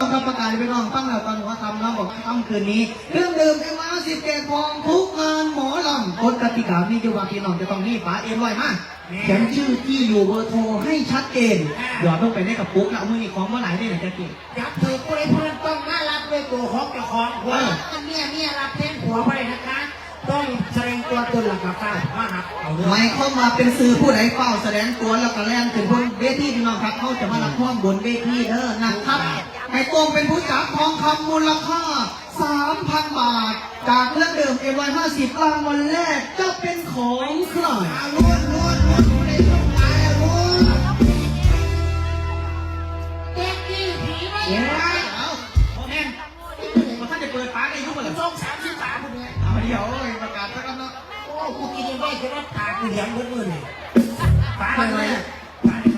ครับประกาศให้พี่น้องตั้งแต่ตอนหัวค่ำน้องบอกค่ำคืนนี้เครื่องดื่มเอ็มอาร์สิบเกตทองทุกงานหมอลำกฎกติกามีอยู่ว่าพี่น้องจะต้องมีฝาเอ็มไว้มาเขียนชื่อที่อยู่เบอร์โทรให้ชัดเจนหยอดลงไปในกระปุกแล้วเอามือนี่ของเมื่อไหร่ได้ไหนจะกินยับถือผู้ใดผู้นั้นต้องน่ารักด้วยตัวของเจ้าของหัวเมียเมียรับแทนผัวไปนะคะต้องแสดงตัวตนหลักกับป้ามาหักเอาเรื่องไม่เข้ามาเป็นสื่อผู้ใดเฝ้าแสดงตัวแล้วก็แล่นถึงบนเวทีพี่น้องครับเขาจะมารับข้อมบนเวทีเด้อนะครับ ไอ้โต้งเป็นผู้จับทองคำมูลค่า 3,000 บาท จากเครื่องดื่มเอ็มร้อยห้าสิบรางวัลแรกจะเป็นของใครอาล้วนล้วนล้วนผู้ใดต้องการล้วนเจ๊กี้ผีไม่เฮ้ยเอาโอ้แม่นมาท่านจะเปิดฟ้าได้ยุบหมดเลยสองสามสิบสามคนเนี้ยเอาเดี๋ยวประกาศสักกันเนาะโอ้กูกินยังไม่คือว่าตากูเหลียงมืดมืดเลยป้าทำไมป้าทำไ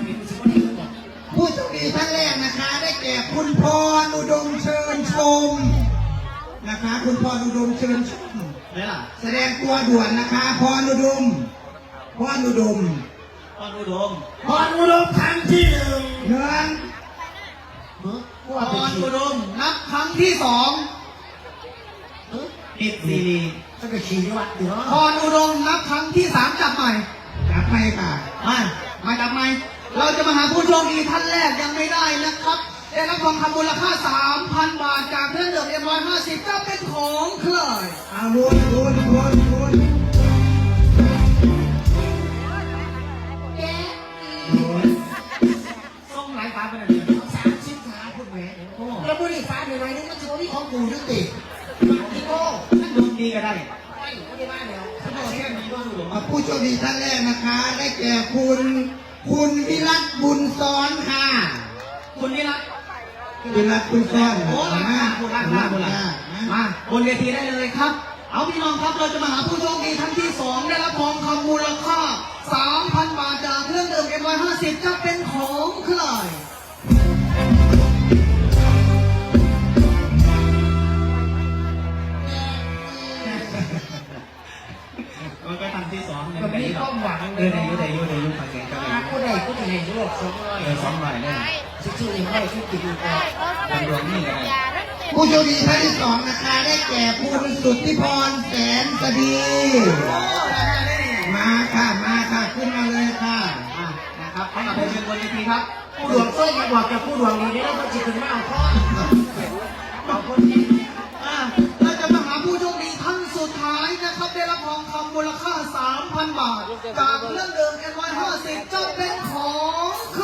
ผู้โชคดีท่านแรกนะคะ ได้แก่คุณพรอุดมเชิญชมนะคะ คุณพรอุดมเชิญชมไหนล่ะแสดงตัวด่วนนะคะพรอุดมพรอุดมตอนอุดมพรอุดมครั้งที่หนึ่งเงินเฮ้ยกูตว่าเป็นอนชีอุดมนับครั้งที่สองเฮ้ยปิดซีรีก็จะขี่วัดเดี๋ยวพรอุดมนับครั้งที่สามจับใหม่กลับไปค่ะมา ผู้โชคดีท่านแรกยังไม่ได้นะครับได้รับทองคำมูลค่า 3,000 บาทจากเครื่องดื่มเอ็มร้อยห้าสิบจะเป็นของใครอ่าลุ้นลุ้นลุ้นลุ้นแกส่งหลายฟ้าไปหน่อยสามสิบสามคนแหมแล้วบุหรี่ฟ้าในไรนี่มันจะมีของกูยุติพี่โก้ท่านดวงดีก็ได้ไม่ไม่ได้บ้านเดียวท่านบอกแค่นี้ก็อุดมอะผู้โชคดีท่านแรกนะคะ ได้แก่คุณ คุณวิรัตบุญซ้อนค่ะ คุณนี่รักวิรัตบุญซ้อนโอ้รักมามากคุณรักมากคุณรักมาบนเวทีได้เลยครับ เอาพี่น้องครับเราจะมาหาผู้โชคดีท่านที่สองได้รับทองคำมูลค่า3,000 บาทจากเครื่องดื่มเอ็มร้อยห้าสิบจะเป็นของใคร เออสองหน่อยเนี่ยชื่อๆยังไม่ชื่อติดอยู่ก่อนเป็นดวงนี่ก็ได้ผู้โชคดีท่านที่สองนะคะได้แก่คุณสุทธิพรแสนสดีมาค่ะมาค่ะขึ้นมาเลยค่ะอะนะครับให้กับเชิญบนเวทีครับ ผู้ดวงเส้ยมาบอกกับผู้ดวงนี้เดี๋ยวเราจะถึงมาเอาข้อเอาคนนี้อะเราจะมาหาผู้โชคดีท่านสุดท้ายนะครับ ได้รับทองคำมูลค่า 3,000 บาท จากเครื่องดื่ม M150 จะเป็นของใค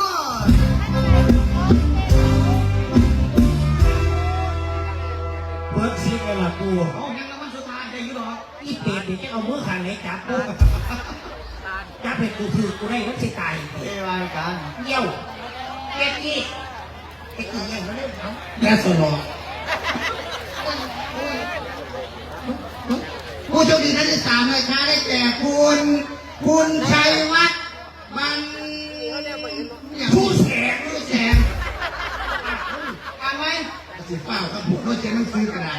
จับกูจับเป็ดกูถือกูได้มันสิตายเอวายกันเยี่ยวเป็ดกี้เป็ดกี้ยังไม่ได้ทำแย่สลอผู้โชคดีท่านที่สามนะคะได้แก่คุณคุณชัยวัฒน์บันผู้แสงผู้แสงอ่านไหมสิเปล่าครับผมเขาเขียนหนังสือกระได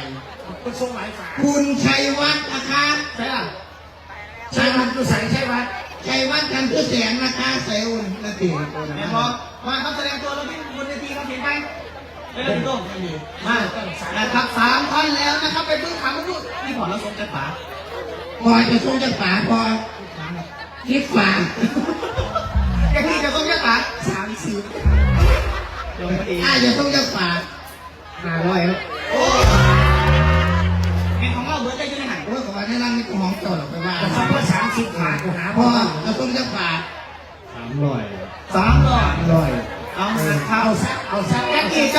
คุณทรงหลายฝาคุณชัยวัฒน์นะคะใช่ล่ะ ใช่วัดกูใส่ใช่วัดชัยวัฒน์กันผู้แสงนะคะเซลล์นาทีเห็นบอกมาครับแสดงตัวแล้วที่บนเวทีครับเห็นไหมเฮ้ยเราดูมานะครับสามท่านแล้วนะครับไปพึ่งถามลูกนี่พอแล้วสมใจป๋าพอจะส่งจากรฝาพอคิดฝาแกพี่จะส่งใจป๋าสามสิบอ่าจะส่งจากรฝาห้าร้อยครับ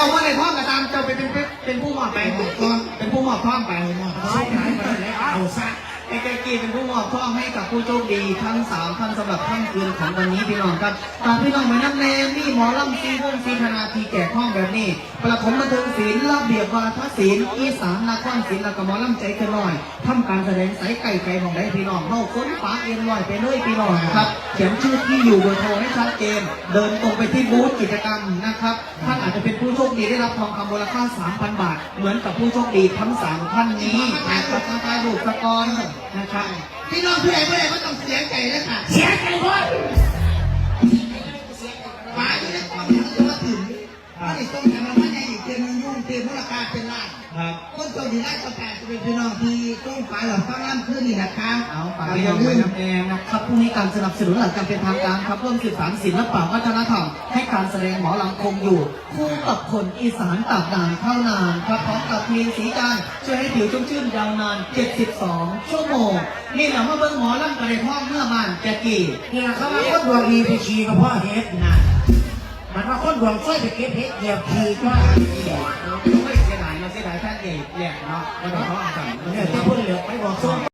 จ้าว่าในพ่อกระตามเจ้าเป็นเป็นเป็นผู้มอบไปก็เป็นผู้มอบท่อมไปมอบเอาหายไปแล้วเอาซะ ไอ้แกกีเป็นผู้มอบท่อมให้กับผู้โชคดีทั้งสามท่านสำหรับค่ำคืนของวันนี้พี่น้องครับตามพี่น้องมานับแนมนี่หมอลำซีวงซีธนาทีแก่ห้องแบบนี้ ประถมบันเทิงศิลป์ระเบียบวาทศิลป์อีสานนครศิลป์แล้วก็หมอลำใจเกันหน่อยทำการแสดงสายไก่ไก่ของได้พี่น้องเข้าค้นฟ้าเอ็นลอยไปเลยพี่น้องครับเขียนชื่อที่อยู่เบอร์โทรให้ชัดเจนเดินตรงไปที่บูธกิจกรรมนะครับท่านอาจจะเป็นผู้โชคดีได้รับทองคำมูลค่า3,000 บาท เหมือนกับผู้โชคดีทั้ง3ท่านนี้นะครับทางการดูกสกอรนะครับพี่น้องผู้ใดผู้ใดก็ต้องเสียใจเลยค่ะเสียใจพ่อฝาอยู่ในกล่องมันจะมาถึงไม่ได้ส่งแต่มันไม่ได้อีกเดือนนึงยุ่งตีมูลค่าเป็นล้านครับคนโชคดีได้ประกาศจะเป็นพี่น้องที่ต้องฝ่ายหลังฟังล่ำขึ้นนี่นะคะเอาฝากพี่น้องไว้น้ำแดงนะครับพรุ่งนี้การสนับสนุนหลักการเป็นทางการครับร่วมสืบสานศิลปะวัฒนธรรมให้ การแสดงหมอลำคงอยู่ คู่กับคนอีสานตากนานเท่านานครับพร้อมกับเพลงสีจานช่วยให้ผิวชุ่มชื่นยาวนาน 72 ชั่วโมง นี่แหละว่าเบิ้งหมอลำกระเดพ่อเมื่อบ้านแจกี่เนี่ยเขาว่าคนดวงดีไปขี่กับพ่อเฮ็ดนะมันว่าคนดวงช่วยไปเก็บเฮ็ดเหยียบขี่ก็ไม่เสียดายเราเสียดายท่านเอกแหลกเนาะวันนี้เขาอ่านกันเนี่ยจะพูดเหลือไปบอกส่ง